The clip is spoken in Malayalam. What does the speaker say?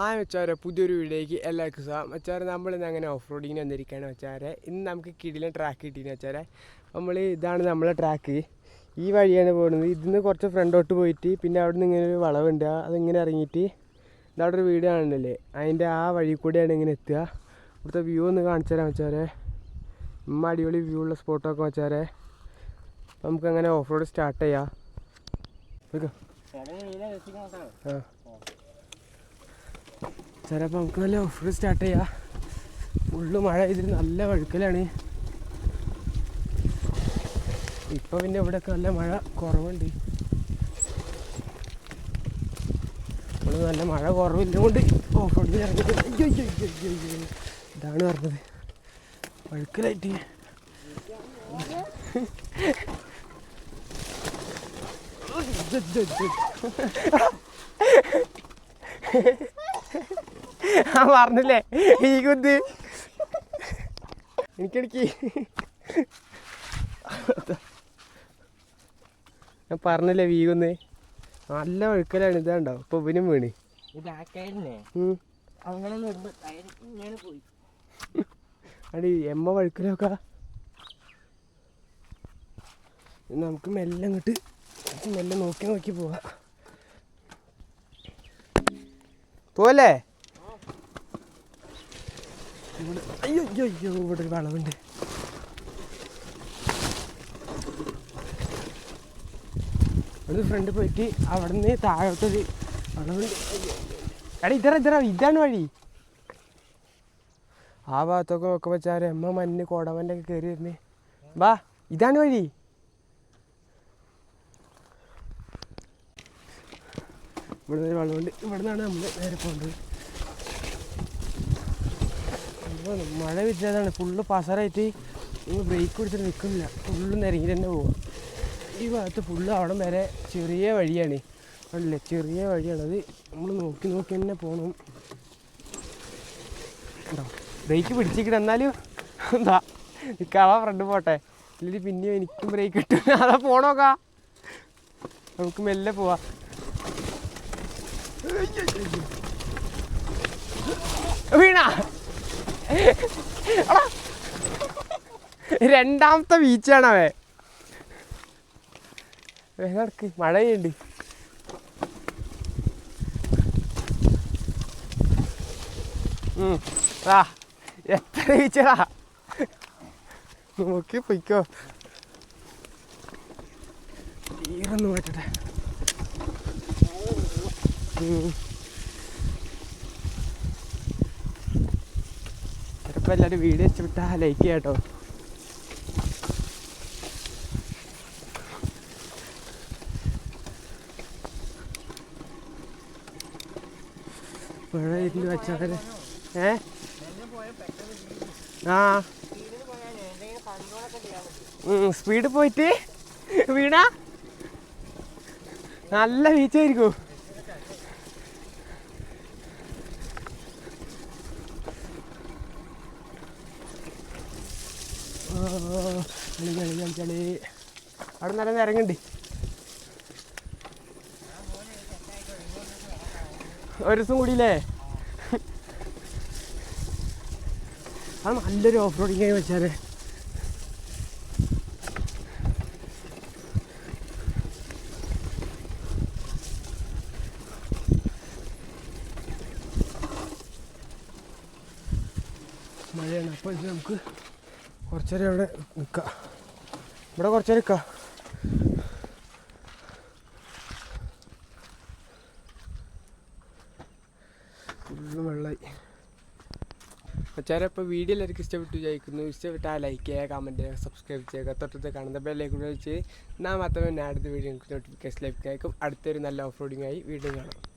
ആ വെച്ചാരെ പുതിയൊരു വീഡിയോയ്ക്ക് എല്ലാവർക്കും സ്വാഗതം വെച്ചാരെ നമ്മളിന്ന് അങ്ങനെ ഓഫ് റോഡിങ്ങിന് വന്നിരിക്കുകയാണ് വെച്ചാരെ ഇന്ന് നമുക്ക് കിടിലൻ ട്രാക്ക് കിട്ടിയെന്ന് വെച്ചാൽ നമ്മൾ ഇതാണ് നമ്മളെ ട്രാക്ക് ഈ വഴിയാണ് പോകുന്നത് ഇതിന്ന് കുറച്ച് ഫ്രണ്ടോട്ട് പോയിട്ട് പിന്നെ അവിടെ നിന്ന് ഇങ്ങനെ ഒരു വളവുണ്ട്. അതിങ്ങനെ ഇറങ്ങിയിട്ട് ഇതവിടെ ഒരു വീട് കാണുന്നില്ലേ? അതിന്റെ ആ വഴി കൂടെയാണ് ഇങ്ങനെ എത്തുക. ഇവിടുത്തെ വ്യൂ ഒന്ന് കാണിച്ചു തരാം വെച്ചാരെ ഇമ്മ അടിപൊളി വ്യൂ ഉള്ള സ്പോട്ടൊക്കെ വെച്ചാരെ നമുക്കങ്ങനെ ഓഫ് റോഡ് സ്റ്റാർട്ട് ചെയ്യാം. ഓക്കെ ആ ചിലപ്പോൾ നമുക്ക് നല്ല ഓഫ് റോഡ് സ്റ്റാർട്ട് ചെയ്യാം. ഫുള്ള് മഴ ഇതിൽ നല്ല വഴുക്കലാണ്. ഇപ്പം പിന്നെ ഇവിടെയൊക്കെ നല്ല മഴ കുറവുണ്ട്. നമ്മൾ നല്ല മഴ കുറവില്ലുകൊണ്ട് ഓഫ് റോഡിൽ ഇറങ്ങിയിട്ട് അയ്യോ, അയ്യോ, അയ്യോ, അയ്യോ, അയ്യോ. ഇതാണ് പറഞ്ഞത്. വഴുക്കലായിട്ട്. ആ പറഞ്ഞില്ലേ? ഈ കുത്ത് എനിക്കെനിക്ക് ഞാൻ പറഞ്ഞില്ലേ വീകുന്ന് നല്ല ഒഴുക്കലാണ് ഇതാണ്ടോ? ഇപ്പൊ ഇവനും വീണ്. അടി എമ്മ വഴുക്കലൊക്കെ. നമുക്ക് മെല്ലെ അങ്ങോട്ട് മെല്ലെ നോക്കി നോക്കി പോവാ. പോവല്ലേ? ഇവിടെ. അയ്യോ അയ്യോ അയ്യോ ഇവിടെ ഒരു വളവുണ്ട്. ഒരു ഫ്രണ്ട് പോയിട്ട് അവിടെ നിന്ന് താഴോട്ടൊരു വളവുണ്ട്. എടാ ഇതറ ഇതറ ഇതാണ് വഴി. ആ ഭാഗത്തൊക്കെ ഒക്കെ വെച്ചാൽ എമ്മ മഞ്ഞ് കോടമന്റെ ഒക്കെ കയറി വരുന്നേ. വാ ഇതാണ് വഴി. ഇവിടെ നിന്ന് വെള്ളമുണ്ട് ഇവിടെ നിന്നാണ് നമ്മൾ നേരെ പോകേണ്ടത്. അപ്പോൾ മഴ വിറ്റതാണ് ഫുള്ള് പസറായിട്ട് ഇന്ന് ബ്രേക്ക് പിടിച്ചിട്ട് നിൽക്കുന്നില്ല ഫുള്ള് നിരങ്ങി തന്നെ പോവാം. ഈ ഭാഗത്ത് ഫുള്ള് അവിടം വരെ ചെറിയ വഴിയാണ്. അല്ലേ? ചെറിയ വഴിയാണത് നമ്മൾ നോക്കി നോക്കി തന്നെ പോകണം കേട്ടോ ബ്രേക്ക് പിടിച്ചിട്ട് എന്നാലും എന്താ? നിൽക്കാവാ ഫ്രണ്ട് പോട്ടെ. ഇല്ലെങ്കിൽ പിന്നെയും എനിക്കും ബ്രേക്ക് കിട്ടും. അതാ പോണോക്കാ നമുക്ക് മെല്ലെ പോവാ. വീണ. രണ്ടാമത്തെ ബീച്ചാണ് അവൻ. വേഗം നടക്ക് മഴ പെയ്യുണ്ട് ഉം. ആ എത്ര ബീച്ചടാ? നോക്കി പൊയ്ക്കോ. തീരൊന്ന് മാറ്റട്ടെ. ഉം. ചിലപ്പോൾ എല്ലാവരും വീഡിയോ ഇഷ്ടപ്പെട്ടാൽ ലൈക്ക് ചെയ്യാം കേട്ടോ പുഴ ഇരുന്ന് വെച്ചാൽ ഏ? ആ. സ്പീഡ് പോയിട്ട് വീണ? നല്ല ബീച്ചായിരിക്കും കളി അവിടെ നല്ല ഇറങ്ങണ്ട് ഒരു ദിവസം കൂടിയില്ലേ? അത് നല്ലൊരു ഓഫ് റോഡിങ് ആയി വെച്ചാൽ. മഴയാണ്. അപ്പോൾ നമുക്ക് കുറച്ചേരം ഇവിടെ നിൽക്കുക ഇവിടെ കുറച്ചേരം നിൽക്കുക ഫുള്ള് ഇപ്പോൾ വീഡിയോ എല്ലാവർക്കും ഇഷ്ടപ്പെട്ടു വിചാരിക്കുന്നു. ഇഷ്ടപ്പെട്ടാൽ ലൈക്ക് ചെയ്യുക കമന്റ് ചെയ്യുക സബ്സ്ക്രൈബ് ചെയ്യുക. തൊട്ടടുത്ത് കാണുന്ന ബെല്ലേക്ക് വെച്ച് എന്നാൽ മാത്രമേ അടുത്ത വീഡിയോ നോട്ടിഫിക്കേഷൻ ലഭിക്കും അടുത്തൊരു നല്ല ഓഫ് റോഡിങ്ങായി വീഡിയോ കാണാം.